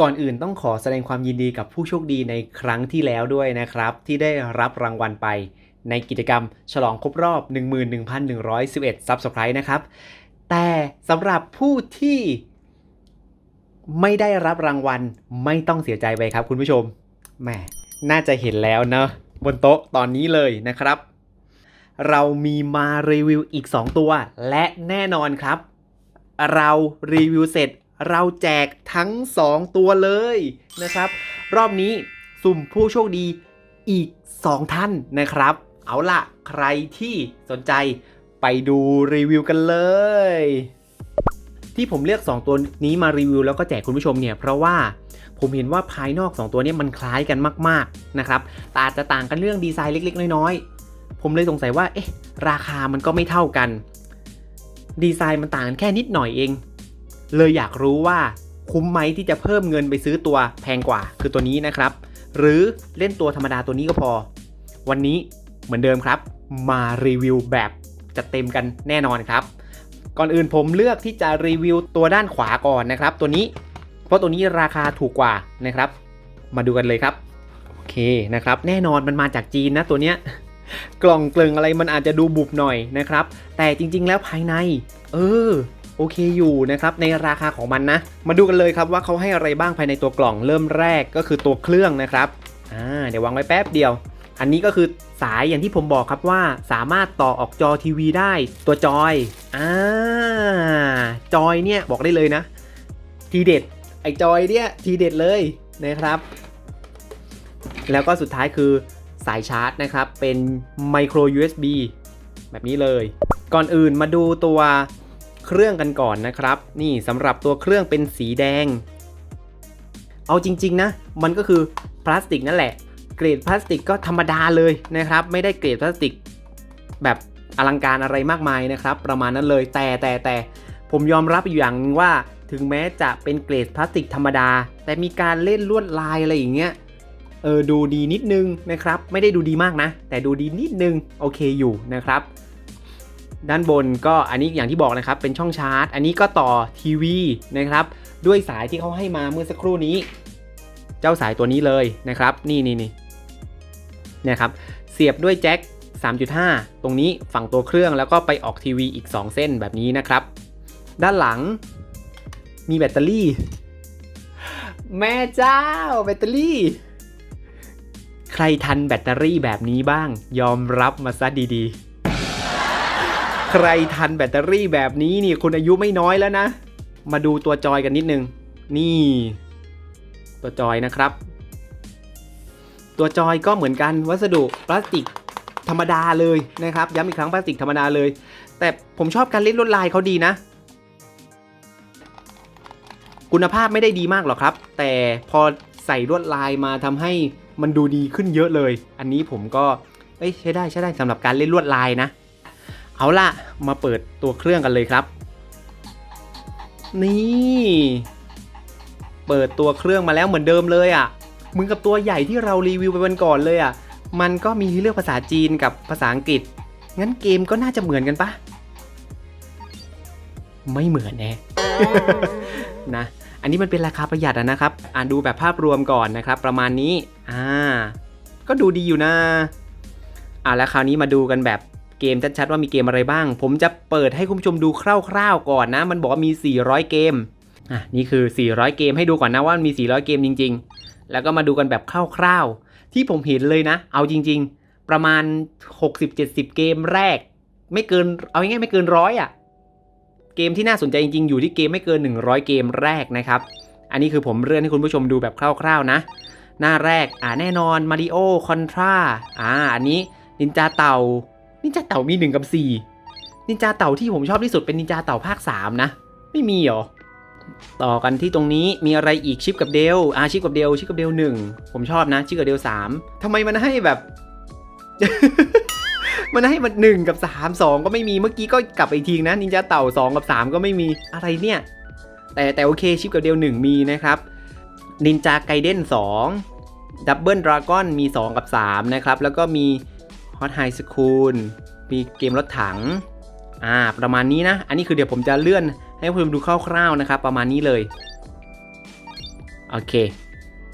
ก่อนอื่นต้องขอแสดงความยินดีกับผู้โชคดีในครั้งที่แล้วด้วยนะครับ ที่ได้รับรางวัลไป ในกิจกรรม ฉลองครบรอบ 11,111 Subscribe นะครับ แต่สำหรับผู้ที่ไม่ได้รับรางวัลไม่ต้องเสียใจไปครับคุณผู้ชมแหมน่าจะเห็นแล้วเนอะบนโต๊ะตอนนี้เลยนะครับ เรามีมารีวิวอีก 2 ตัว และแน่นอนครับ เรารีวิวเสร็จ เราแจกทั้ง 2 ตัวเลยนะครับ รอบนี้สุ่มผู้โชคดีอีก 2 ท่านนะครับ เอาล่ะ ใครที่สนใจไปดูรีวิวกันเลย ที่ผมเลือก 2 ตัวนี้มารีวิวแล้วก็แจกคุณผู้ชมเนี่ยเพราะว่าผมเห็นว่าภายนอก 2 ตัวนี้มันคล้ายกันมาก ๆ นะครับแต่อาจจะต่างกันเรื่องดีไซน์เล็ก ๆ น้อย ๆ ผมเลยสงสัยว่า เอ๊ะ ราคามันก็ไม่เท่ากัน ดีไซน์มันต่างกันแค่นิดหน่อยเอง เลยอยากรู้ว่าคุ้มไหมที่จะเพิ่มเงินไปซื้อตัวแพงกว่า คือตัวนี้นะครับ หรือเล่นตัวธรรมดาตัวนี้ก็พอ วันนี้เหมือนเดิมครับ มารีวิวแบบจัดเต็มกันแน่นอนครับ ก่อนอื่นผมเลือกที่จะรีวิวตัวด้านขวาก่อนนะครับ ตัวนี้ เพราะตัวนี้ราคาถูกกว่านะครับ มาดูกันเลยครับโอเคนะครับ แน่นอนมันมาจากจีนนะตัวเนี้ยกล่องเกลึงอะไรมันอาจจะดูบุบหน่อยนะครับ แต่จริง ๆ แล้วภายใน เออ โอเคอยู่นะครับในราคาของมันนะ มาดูกันเลยครับว่าเขาให้อะไรบ้างภายในตัวกล่องเริ่มแรกก็คือตัวเครื่องนะครับอ่าเดี๋ยววางไว้แป๊บเดียว อันนี้ก็คือสายอย่างที่ผมบอกครับว่าสามารถต่อออกจอทีวีได้ตัวจอยอ่าจอยเนี่ยบอกได้เลยนะ ทีเด็ดไอจอยเนี่ยทีเด็ดเลยนะครับ แล้วก็สุดท้ายคือสายชาร์จนะครับเป็น micro USB แบบนี้เลย ก่อนอื่นมาดูตัว เครื่องกันก่อนนะครับ นี่สำหรับตัวเครื่องเป็นสีแดง เอาจริง ๆ นะ มันก็คือพลาสติกนั่นแหละ เกรดพลาสติกก็ธรรมดาเลยนะครับ ไม่ได้เกรดพลาสติกแบบอลังการอะไรมากมายนะครับ ประมาณนั้นเลยแต่แต่แต่ผมยอมรับอยู่อย่างหนึงว่าถึงแม้จะเป็นเกรดพลาสติกธรรมดา แต่มีการเล่นลวดลายอะไรอย่างเงี้ยเออดูดีนิดนึงนะครับ ไม่ได้ดูดีมากนะ แต่ดูดีนิดนึงโอเคอยู่นะครับ ด้านบนก็อันนี้อย่างที่บอกนะครับเป็นช่องชาร์จ อันนี้ก็ต่อทีวีนะครับ ด้วยสายที่เขาให้มาเมื่อสักครู่นี้ เจ้าสายตัวนี้เลยนะครับ นี่นี่นี่นี่ยครับ เสียบด้วยแจ็ค3.5 ตรงนี้ฝั่งตัวเครื่องแล้วก็ไปออกทีวีอีก 2 เส้นแบบนี้นะครับ ด้านหลังมีแบตเตอรี่ แม่เจ้าแบตเตอรี่ ใครทันแบตเตอรี่แบบนี้บ้าง ยอมรับมาซะดีๆ ใครทันแบตเตอรี่แบบนี้นี่คุณอายุไม่น้อยแล้วนะ มาดูตัวจอยกันนิดนึง นี่ ตัวจอยนะครับ ตัวจอยก็เหมือนกันวัสดุพลาสติกธรรมดาเลยนะครับ ย้ำอีกครั้งพลาสติกธรรมดาเลย แต่ผมชอบการเล่นลวดลายเขาดีนะ คุณภาพไม่ได้ดีมากหรอกครับ แต่พอใส่ลวดลายมาทำให้มันดูดีขึ้นเยอะเลย อันนี้ผมก็ใช้ได้ใช้ได้สำหรับการเล่นลวดลายนะ เอาล่ะ มาเปิดตัวเครื่องกันเลยครับ นี่ เปิดตัวเครื่องมาแล้วเหมือนเดิมเลยอะ่ะมือกับตัวใหญ่ที่เรารีวิวไปวันก่อนเลยอะ่ะ มันก็มีเลือกภาษาจีนกับภาษาอังกฤษ งั้นเกมก็น่าจะเหมือนกันปะไม่เหมือนแน่นะ อันนี้มันเป็นราคาประหยัดนะครับ อ่านดูแบบภาพรวมก่อนนะครับ ประมาณนี้ อ่า ก็ดูดีอยู่นะ อ่าแล้วคราวนี้มาดูกันแบบ เกมชัดๆว่ามีเกมอะไรบ้าง ผมจะเปิดให้คุณผู้ชมดูคร่าวๆก่อนนะ มันบอกว่ามี 400 เกม อะนี่คือ 400 เกมให้ดูก่อนนะว่ามี 400 เกมจริง ๆ แล้วก็มาดูกันแบบคร่าวๆ ที่ผมเห็นเลยนะ เอาจริง ๆ ประมาณ 60-70 เกมแรก ไม่เกิน เอาง่ายๆไม่เกินร้อยอะ เกมที่น่าสนใจจริงๆ อยู่ที่เกมไม่เกิน 100 เกมแรกนะครับ อันนี้คือผมเลื่อนให้คุณผู้ชมดูแบบคร่าวๆนะ หน้าแรก อ่าแน่นอน Mario Contra อ่า อันนี้นินจาเต่า นินจาเต่ามี1กับ4นินจาเต่าที่ผมชอบที่สุดเป็นนินจาเต่าภาค3นะ ไม่มีหรอ ต่อกันที่ตรงนี้มีอะไรอีกชิปกับเดลอาชิปกับเดลชิปกับเดลหนึ่งผมชอบนะ ชิปกับเดลสามทำไมมันให้แบบ มันให้มันหนึ่งกับสามสองก็ไม่มีเมื่อกี้ก็กลับไปอีกทีนะนินจาเต่าสองกับสามก็ไม่มีอะไรเนี่ย แต่แต่โอเคชิปกับเดลหนึ่งมีนะครับนินจาไกเดนสองดับเบิลดราก้อนมี 2 กับ 3 นะครับ แล้วก็มี ฮอตไฮสคูลมีเกมรถถัง อ่า ประมาณนี้นะ อันนี้คือเดี๋ยวผมจะเลื่อนให้คุณผู้ชมดูคร่าวๆนะครับ ประมาณนี้เลย โอเค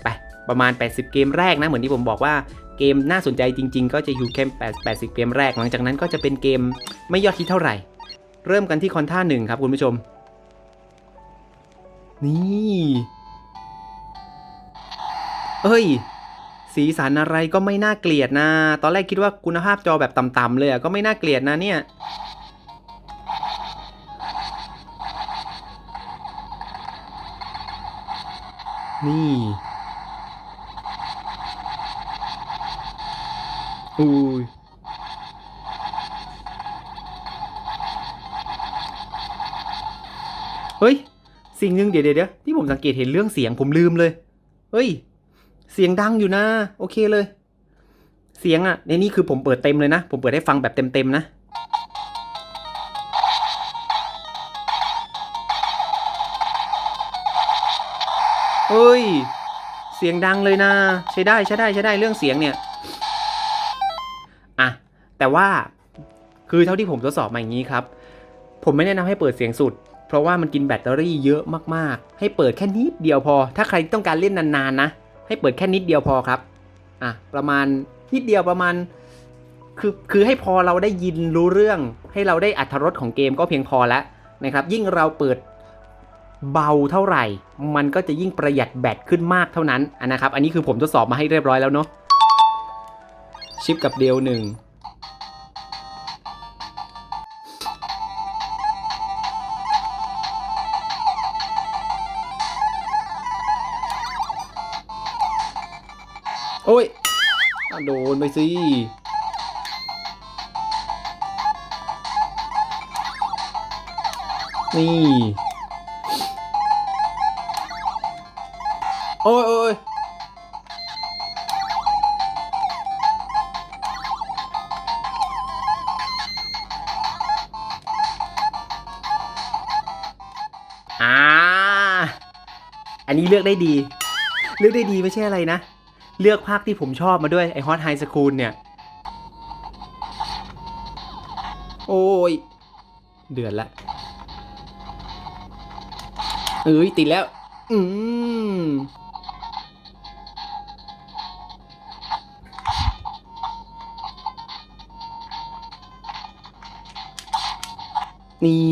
ไป ประมาณ 80 เกมแรกนะ เหมือนที่ผมบอกว่าเกมน่าสนใจจริง ๆ ก็จะอยู่แค่8 80เกมแรก หลังจากนั้นก็จะเป็นเกมไม่ยอดฮิตเท่าไหร่ เริ่มกันที่คอนท่าหนึ่งครับคุณผู้ชม นี่ เอ้ย สีสันอะไรก็ไม่น่าเกลียดนะ ตอนแรกคิดว่าคุณภาพจอแบบต่ำๆเลยอะก็ไม่น่าเกลียดนะเนี่ย นี่อุ้ยเฮ้ย สิ่งหนึ่งเดี๋ยวเดี๋ยวเดี๋ยวที่ผมสังเกตเห็นเรื่องเสียงผมลืมเลย เฮ้ย เสียงดังอยู่นะ โอเคเลย เสียงอะในนี่คือผมเปิดเต็มเลยนะ ผมเปิดให้ฟังแบบเต็มๆนะ เฮ้ย เสียงดังเลยนะ ใช้ได้ใช้ได้ใช้ได้เรื่องเสียงเนี่ย อะ แต่ว่าคือเท่าที่ผมทดสอบมาอย่างนี้ครับ ผมไม่แนะนำให้เปิดเสียงสุด เพราะว่ามันกินแบตเตอรี่เยอะมากๆ ให้เปิดแค่นิดเดียวพอ ถ้าใครต้องการเล่นนานๆนะ ให้เปิดแค่นิดเดียวพอครับอะประมาณนิดเดียวประมาณคือคือให้พอเราได้ยินรู้เรื่อง ให้เราได้อัธรสของเกมก็เพียงพอแล้วนะครับ ยิ่งเราเปิดเบาเท่าไหร่ มันก็จะยิ่งประหยัดแบตขึ้นมากเท่านั้นนะครับ อันนี้คือผมทดสอบมาให้เรียบร้อยแล้วเนาะชิปกับเดลหนึ่ง โดนไปสินี่โอ้ยโอ้ยอ่า อันนี้เลือกได้ดี เลือกได้ดีไม่ใช่อะไรนะ เลือกภาคที่ผมชอบมาด้วยไอฮอตไฮสคูลเนี่ย โอ้ย เดือดละเอ้ยติดแล้ว อืมนี่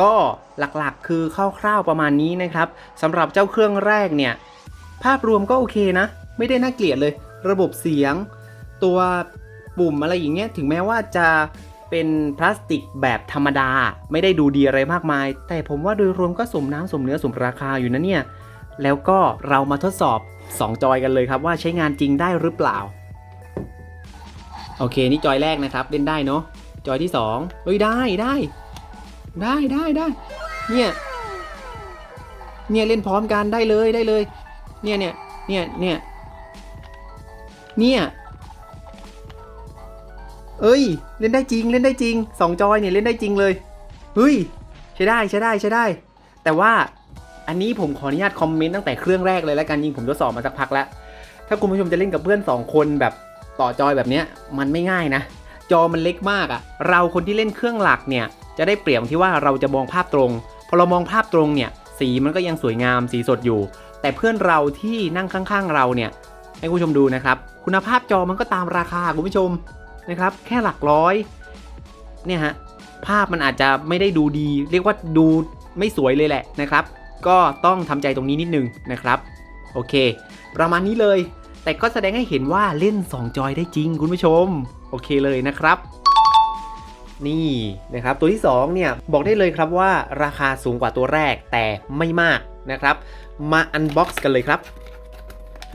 ก็หลักๆ คือคร่าวๆประมาณนี้นะครับสำหรับเจ้าเครื่องแรกเนี่ย ภาพรวมก็โอเคนะ ไม่ได้น่าเกลียดเลย ระบบเสียง ตัวปุ่มอะไรอย่างเงี้ยถึงแม้ว่าจะเป็นพลาสติกแบบธรรมดา ไม่ได้ดูดีอะไรมากมาย แต่ผมว่าโดยรวมก็สมน้ำสมเนื้อสมราคาอยู่นะเนี่ย แล้วก็เรามาทดสอบ 2 จอยกันเลยครับว่าใช้งานจริงได้หรือเปล่า โอเค นี่จอยแรกนะครับ เล่นได้เนาะจอยที่2เฮ้ยได้ได้ ได้ได้ได้ เนี่ย เนี่ยเล่นพร้อมกันได้เลยได้เลย เนี่ยเนี่ยเนี่ยเนี่ยเนี่ยเอ้ย เล่นได้จริงเล่นได้จริงสองจอยเนี่ยเล่นได้จริงเลยเฮ้ยใช้ได้ใช้ได้ใช้ได้ แต่ว่าอันนี้ผมขออนุญาตคอมเมนต์ตั้งแต่เครื่องแรกเลยแล้วกันยิงผมทดสอบมาสักพักแล้ว ถ้าคุณผู้ชมจะเล่นกับเพื่อน 2 คนแบบต่อจอยแบบเนี้ยมันไม่ง่ายนะ จอมันเล็กมากอะ่ะเราคนที่เล่นเครื่องหลักเนี่ย จะได้เปรียบที่ว่าเราจะมองภาพตรงพอเรามองภาพตรงเนี่ยสีมันก็ยังสวยงามสีสดอยู่ แต่เพื่อนเราที่นั่งข้างๆเราเนี่ยให้คุณผู้ชมดูนะครับ คุณภาพจอมันก็ตามราคาคุณผู้ชมนะครับ แค่หลักร้อยเนี่ยฮะภาพมันอาจจะไม่ได้ดูดี เรียกว่าดูไม่สวยเลยแหละนะครับ ก็ต้องทำใจตรงนี้นิดนึงนะครับ โอเค ประมาณนี้เลย แต่ก็แสดงให้เห็นว่าเล่น 2 จอยได้จริงคุณผู้ชม โอเคเลยนะครับ นี่นะครับตัวที่2เนี่ยบอกได้เลยครับว่าราคาสูงกว่าตัวแรกแต่ไม่มากนะครับ มาอันบ็อกซ์กันเลยครับ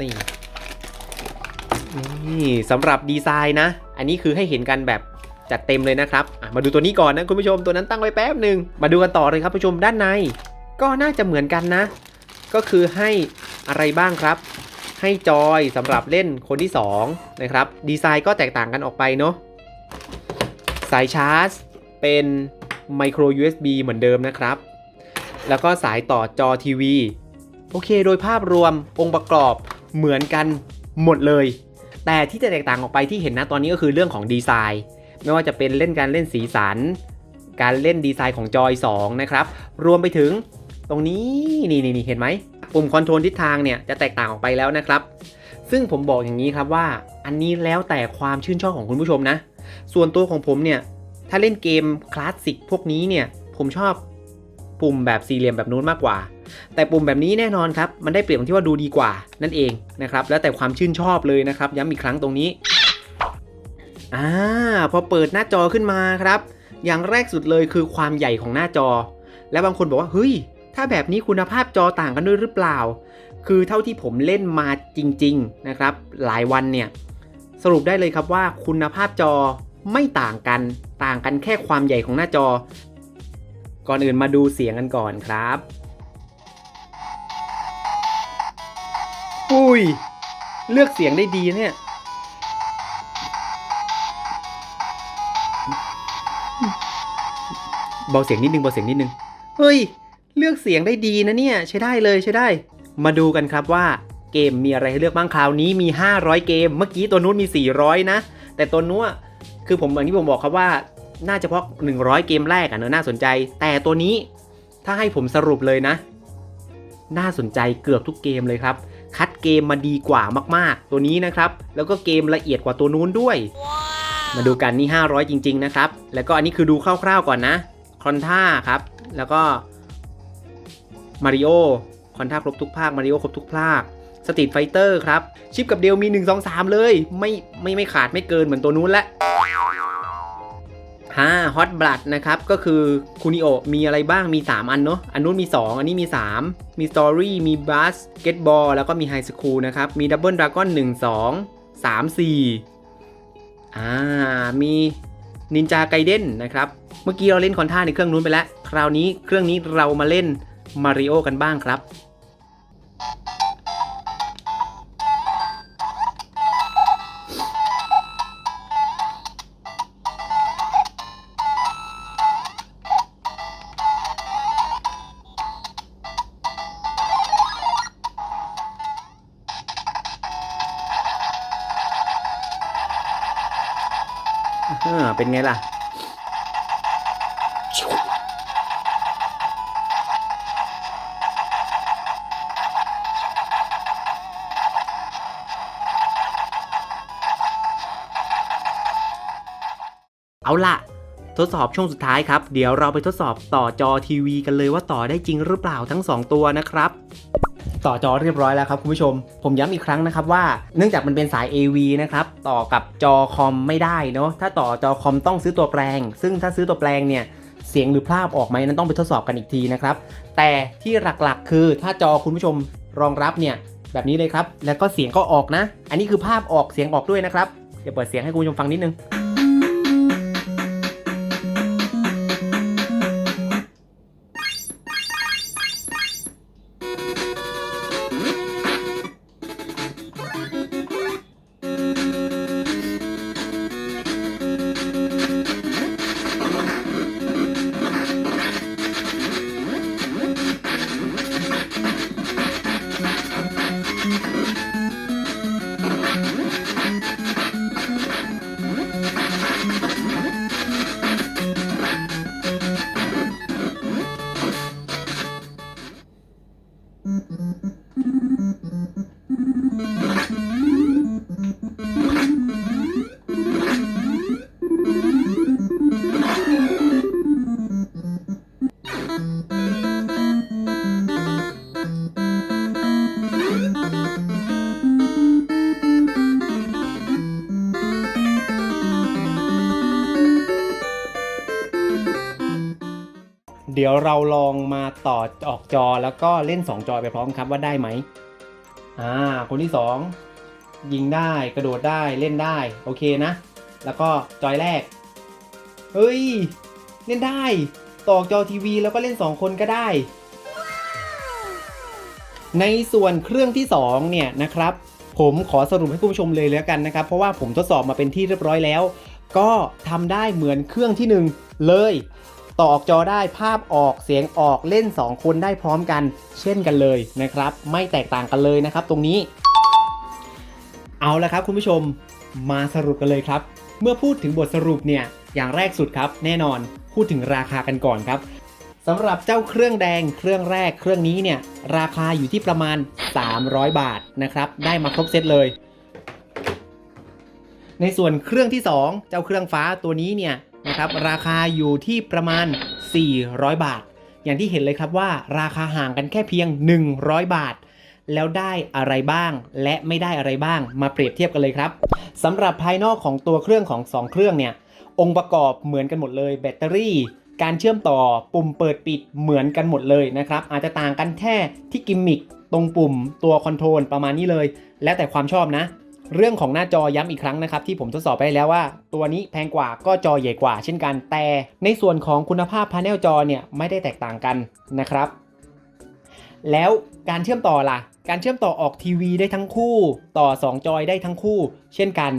นี่นี่สำหรับดีไซน์นะ อันนี้คือให้เห็นกันแบบจัดเต็มเลยนะครับมาดูตัวนี้ก่อนนะคุณผู้ชมตัวนั้นตั้งไว้แป๊บหนึ่งมาดูกันต่อเลยครับผู้ชมด้านใน ก็น่าจะเหมือนกันนะ ก็คือให้อะไรบ้างครับ ให้จอยสำหรับเล่นคนที่2นะครับดีไซน์ก็แตกต่างกันออกไปเนาะ สายชาร์จเป็น micro USB เหมือนเดิมนะครับ แล้วก็สายต่อจอทีวี โอเค โดยภาพรวมองค์ประกอบเหมือนกันหมดเลย แต่ที่จะแตกต่างออกไปที่เห็นนะตอนนี้ก็คือเรื่องของดีไซน์ ไม่ว่าจะเป็นเล่นการเล่นสีสัน การเล่นดีไซน์ของจอย 2 นะครับ รวมไปถึงตรงนี้นี่นี่นี่เห็นไหมปุ่มคอนโทรลทิศทางเนี่ยจะแตกต่างออกไปแล้วนะครับ ซึ่งผมบอกอย่างนี้ครับว่าอันนี้แล้วแต่ความชื่นชอบของคุณผู้ชมนะ ส่วนตัวของผมเนี่ย ถ้าเล่นเกมคลาสสิกพวกนี้เนี่ย ผมชอบปุ่มแบบสี่เหลี่ยมแบบนู้นมากกว่า แต่ปุ่มแบบนี้แน่นอนครับ มันได้เปรียบที่ว่าดูดีกว่านั่นเองนะครับ แล้วแต่ความชื่นชอบเลยนะครับ ย้ำอีกครั้งตรงนี้อ่าพอเปิดหน้าจอขึ้นมาครับ อย่างแรกสุดเลยคือความใหญ่ของหน้าจอ และบางคนบอกว่าเฮ้ย ถ้าแบบนี้คุณภาพจอต่างกันด้วยหรือเปล่า คือเท่าที่ผมเล่นมาจริง ๆนะครับ หลายวันเนี่ย สรุปได้เลยครับว่าคุณภาพจอไม่ต่างกัน ต่างกันแค่ความใหญ่ของหน้าจอ ก่อนอื่นมาดูเสียงกันก่อนครับ อุ้ย เลือกเสียงได้ดีเนี่ย เบาเสียงนิดนึงเบาเสียงนิดนึง เฮ้ย เลือกเสียงได้ดีนะเนี่ย ใช้ได้เลยใช้ได้ มาดูกันครับว่า เกมมีอะไรให้เลือกบ้างคราวนี้มี 500 เกม เมื่อกี้ตัวนู้นมี 400 นะ แต่ตัวนู้นอะคือผมอย่างที่ผมบอกครับว่า น่าจะเพราะ 100 เกมแรกอะเนอะน่าสนใจ แต่ตัวนี้ถ้าให้ผมสรุปเลยนะ น่าสนใจเกือบทุกเกมเลยครับ คัดเกมมาดีกว่ามากๆ ตัวนี้นะครับ แล้วก็เกมละเอียดกว่าตัวนู้นด้วย มาดูกันนี่ 500 จริง ๆ นะครับ แล้วก็อันนี้คือดูคร่าวๆก่อนนะคอนท่าครับ แล้วก็มาริโอคอนท่าครบทุกภาคมาริโอครบทุกภาค สตรีทไฟเตอร์ครับ ชิปกับเดลมี 1 2 3 เลย ไม่ไม่ไม่ขาดไม่เกินเหมือนตัวนู้นละฮ่าฮอตบลัดนะครับ ก็คือคูนิโอมีอะไรบ้างมี 3 อันเนาะอันนู้นมี 2 อันนี้มี 3 มีสตอรี่มีบัสเกตบอลแล้วก็มีไฮสคูลนะครับ มีดับเบิลดราก้อน1 2 3 4อ่า มีนินจาไกเด้นนะครับ เมื่อกี้เราเล่นคอนท่าในเครื่องนู้นไปแล้ว คราวนี้เครื่องนี้เรามาเล่นมาริโอกันบ้างครับ ไงล่ะ เอาล่ะ ทดสอบช่วงสุดท้ายครับ เดี๋ยวเราไปทดสอบต่อจอทีวีกันเลยว่าต่อได้จริงหรือเปล่าทั้ง 2 ตัวนะครับ ต่อจอเรียบร้อยแล้วครับคุณผู้ชม ผมย้ำอีกครั้งนะครับว่าเนื่องจากมันเป็นสาย AV นะครับต่อกับจอคอมไม่ได้เนาะถ้าต่อจอคอมต้องซื้อตัวแปลง ซึ่งถ้าซื้อตัวแปลงเนี่ยเสียงหรือภาพออกไหมนั้นต้องไปทดสอบกันอีกทีนะครับแต่ที่หลักๆ คือถ้าจอคุณผู้ชมรองรับเนี่ยแบบนี้เลยครับแล้วก็เสียงก็ออกนะ อันนี้คือภาพออกเสียงออกด้วยนะครับเดี๋ยวเปิดเสียงให้คุณผู้ชมฟังนิดนึง เดี๋ยวเราลองมาต่อออกจอแล้วก็เล่น 2 จอไปพร้อมครับว่าได้ไหมอ่าคนที่ 2 ยิงได้กระโดดได้เล่นได้โอเคนะ แล้วก็จอยแรก เฮ้ย เล่นได้ ต่อจอทีวีแล้วก็เล่น 2 คนก็ได้ ในส่วนเครื่องที่ 2 เนี่ยนะครับ ผมขอสรุปให้คุณผู้ชมเลยแล้วกันนะครับ เพราะว่าผมทดสอบมาเป็นที่เรียบร้อยแล้ว ก็ทำได้เหมือนเครื่องที่ 1 เลย ต่อออกจอได้ภาพออกเสียงออกเล่น 2 คนได้พร้อมกัน เช่นกันเลยนะครับ ไม่แตกต่างกันเลยนะครับ ตรงนี้ เอาละครับคุณผู้ชมมาสรุปกันเลยครับ เมื่อพูดถึงบทสรุปเนี่ยอย่างแรกสุดครับ แน่นอนพูดถึงราคากันก่อนครับสำหรับเจ้าเครื่องแดงเครื่องแรกเครื่องนี้เนี่ยราคาอยู่ที่ประมาณ 300 บาทนะครับ ได้มาครบเซตเลย ในส่วนเครื่องที่ 2 เจ้าเครื่องฟ้าตัวนี้เนี่ย นะครับราคาอยู่ที่ประมาณ 400 บาท อย่างที่เห็นเลยครับว่าราคาห่างกันแค่เพียง 100 บาท แล้วได้อะไรบ้างและไม่ได้อะไรบ้างมาเปรียบเทียบกันเลยครับสำหรับภายนอกของตัวเครื่องของ 2 เครื่องเนี่ยองค์ประกอบเหมือนกันหมดเลย แบตเตอรี่ การเชื่อมต่อปุ่มเปิดปิดเหมือนกันหมดเลยนะครับอาจจะต่างกันแค่ที่กิมมิคตรงปุ่มตัวคอนโทรลประมาณนี้เลย แล้วแต่ความชอบนะ เรื่องของหน้าจอย้ำอีกครั้งนะครับ ที่ผมทดสอบไปแล้วว่า ตัวนี้แพงกว่าก็จอใหญ่กว่า เช่นกันแต่ในส่วนของคุณภาพพาเนลจอเนี่ยไม่ได้แตกต่างกันนะครับ แล้วการเชื่อมต่อล่ะ การเชื่อมต่อออกทีวีได้ทั้งคู่ ต่อ 2 จอยได้ทั้งคู่ เช่นกัน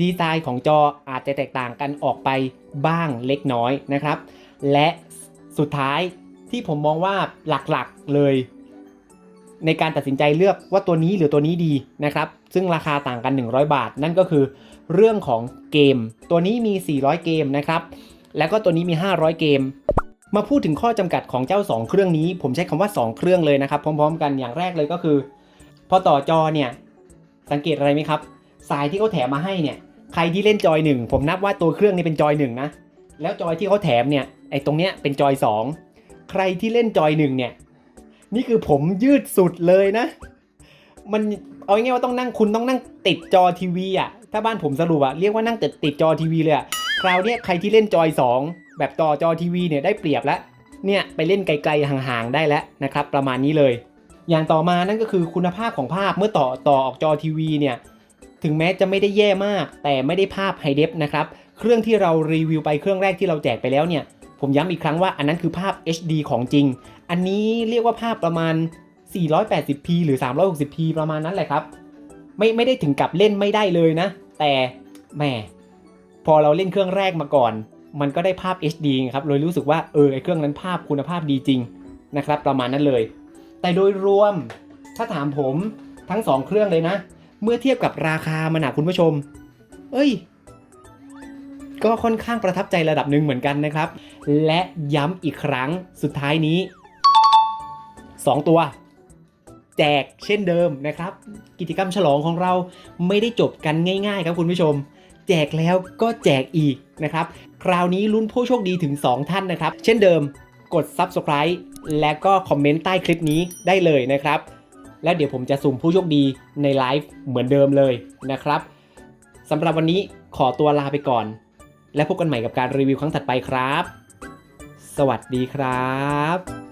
ดีไซน์ของจออาจจะแตกต่างกันออกไปบ้างเล็กน้อยนะครับ และสุดท้ายที่ผมมองว่าหลักๆเลย ในการตัดสินใจเลือกว่าตัวนี้หรือตัวนี้ดีนะครับ ซึ่งราคาต่างกัน 100 บาท นั่นก็คือเรื่องของเกม ตัวนี้มี 400 เกมนะครับ แล้วก็ตัวนี้มี 500 เกม มาพูดถึงข้อจำกัดของเจ้า 2 เครื่องนี้ ผมใช้คำว่า 2 เครื่องเลยนะครับ พร้อม ๆ กันอย่างแรกเลยก็คือ พอต่อจอเนี่ย สังเกตอะไรไหมครับ สายที่เขาแถมมาให้เนี่ย ใครที่เล่นจอย 1 ผมนับว่าตัวเครื่องนี้เป็นจอย1นะ แล้วจอยที่เขาแถมเนี่ย ไอ้ตรงเนี้ยเป็นจอย 2 ใครที่เล่นจอย1เนี่ย นี่คือผมยืดสุดเลยนะ มันเอาง่ายว่าต้องนั่งคุณต้องนั่งติดจอทีวีอะ ถ้าบ้านผมสรุปอะเรียกว่านั่งติดติดจอทีวีเลยอะ คราวเนี้ยใครที่เล่นจอย 2 แบบต่อจอทีวีเนี่ยได้เปรียบแล้ว เนี่ยไปเล่นไกลๆห่างๆได้แล้วนะครับ ประมาณนี้เลย อย่างต่อมานั่นก็คือคุณภาพของภาพเมื่อต่อต่อออกจอทีวีเนี่ยถึงแม้จะไม่ได้แย่มาก แต่ไม่ได้ภาพไฮเดฟนะครับ เครื่องที่เรารีวิวไปเครื่องแรกที่เราแจกไปแล้วเนี่ย ผมย้ำอีกครั้งว่าอันนั้นคือภาพ HD ของจริง อันนี้เรียกว่าภาพประมาณ 480p หรือ 360p ประมาณนั้นแหละครับ ไม่ไม่ได้ถึงกับเล่นไม่ได้เลยนะ แต่แหมพอเราเล่นเครื่องแรกมาก่อน มันก็ได้ภาพ HD ครับเลยรู้สึกว่าเออไอเครื่องนั้นภาพคุณภาพดีจริงนะครับ ประมาณนั้นเลย แต่โดยรวมถ้าถามผมทั้ง 2 เครื่องเลยนะ เมื่อเทียบกับราคามันนะคุณผู้ชม เอ้ย ก็ค่อนข้างประทับใจระดับหนึ่งเหมือนกันนะครับ และย้ำอีกครั้งสุดท้ายนี้ 2 ตัว แจกเช่นเดิมนะครับ กิจกรรมฉลองของเราไม่ได้จบกันง่าย ๆ ครับคุณผู้ชม แจกแล้วก็แจกอีกนะครับ คราวนี้ลุ้นผู้โชคดีถึง 2 ท่านนะครับ เช่นเดิมกด Subscribe และก็คอมเมนต์ใต้คลิปนี้ได้เลยนะครับ แล้วเดี๋ยวผมจะสุ่มผู้โชคดีในไลฟ์เหมือนเดิมเลยนะครับสำหรับวันนี้ขอตัวลาไปก่อน และพบกันใหม่กับการรีวิวครั้งถัดไปครับ สวัสดีครับ